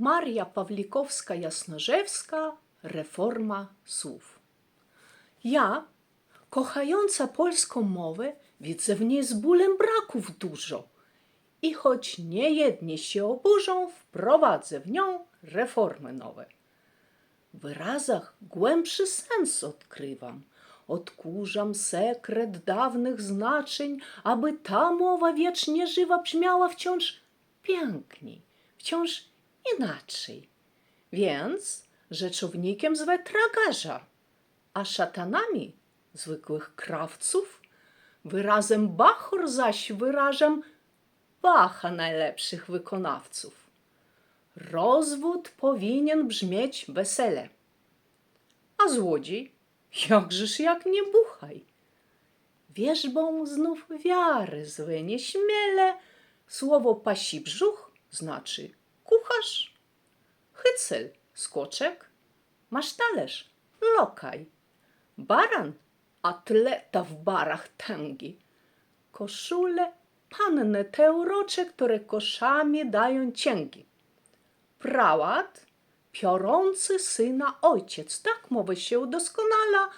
Maria Pawlikowska-Jasnorzewska Reforma słów. Ja, kochająca polską mowę, widzę w niej z bólem braków dużo. I choć niejednie się oburzą, wprowadzę w nią reformy nowe. W wyrazach głębszy sens odkrywam. Odkurzam sekret dawnych znaczeń, aby ta mowa wiecznie żywa brzmiała wciąż piękniej, wciąż inaczej. Więc rzeczownikiem zwę tragarza, a szatanami zwykłych krawców, wyrazem bachor zaś wyrażam bacha najlepszych wykonawców. Rozwód powinien brzmieć wesele. A złodziej, jakżeż jak nie buchaj. Wierzbą znów wiary złe nieśmiele, słowo pasi brzuch znaczy kucharz, hycel, skoczek, masz talerz, lokaj, baran, atleta w barach tęgi, koszule, panny te urocze, które koszami dają cięgi prałat, piorący syna ojciec, tak mowa się udoskonala,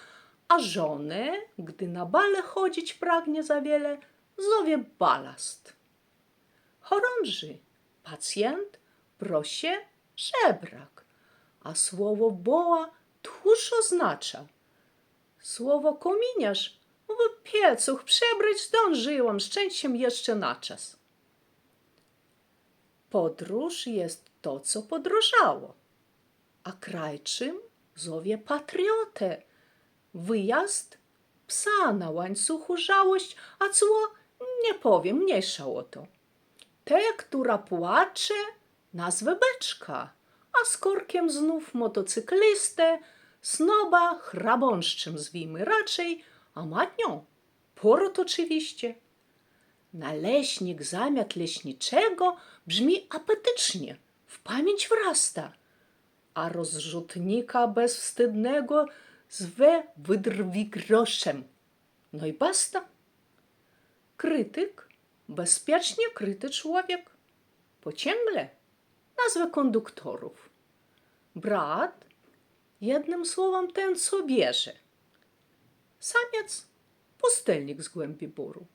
a żonę, gdy na bale chodzić pragnie za wiele, zowie balast. Chorąży, pacjent, prosie, żebrak, a słowo boła tchórz oznacza. Słowo kominiarz w piecuch przebrać zdążyłam szczęściem jeszcze na czas. Podróż jest to, co podróżało, a krajczym zowie patriotę. Wyjazd psa na łańcuchu żałość, a cło nie powiem, mniejsza o to. Tę, która płacze, nazwę beczka, a z korkiem znów motocyklistę, snoba hrabąszczym zwijmy raczej, a matnią porot oczywiście. Naleśnik zamiast leśniczego brzmi apetycznie, w pamięć wrasta, a rozrzutnika bezwstydnego zwe wydrwi groszem. No i basta. Krytyk, bezpiecznie kryty człowiek, pociągle nazwę konduktorów. Brat, jednym słowem ten, co bierze. Samiec, pustelnik z głębi boru.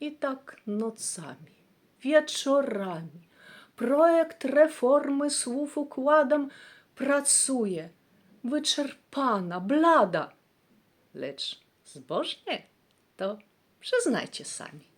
I tak nocami, wieczorami, projekt reformy słów układam, pracuje, wyczerpana, blada. Lecz zbożnie to przyznajcie sami.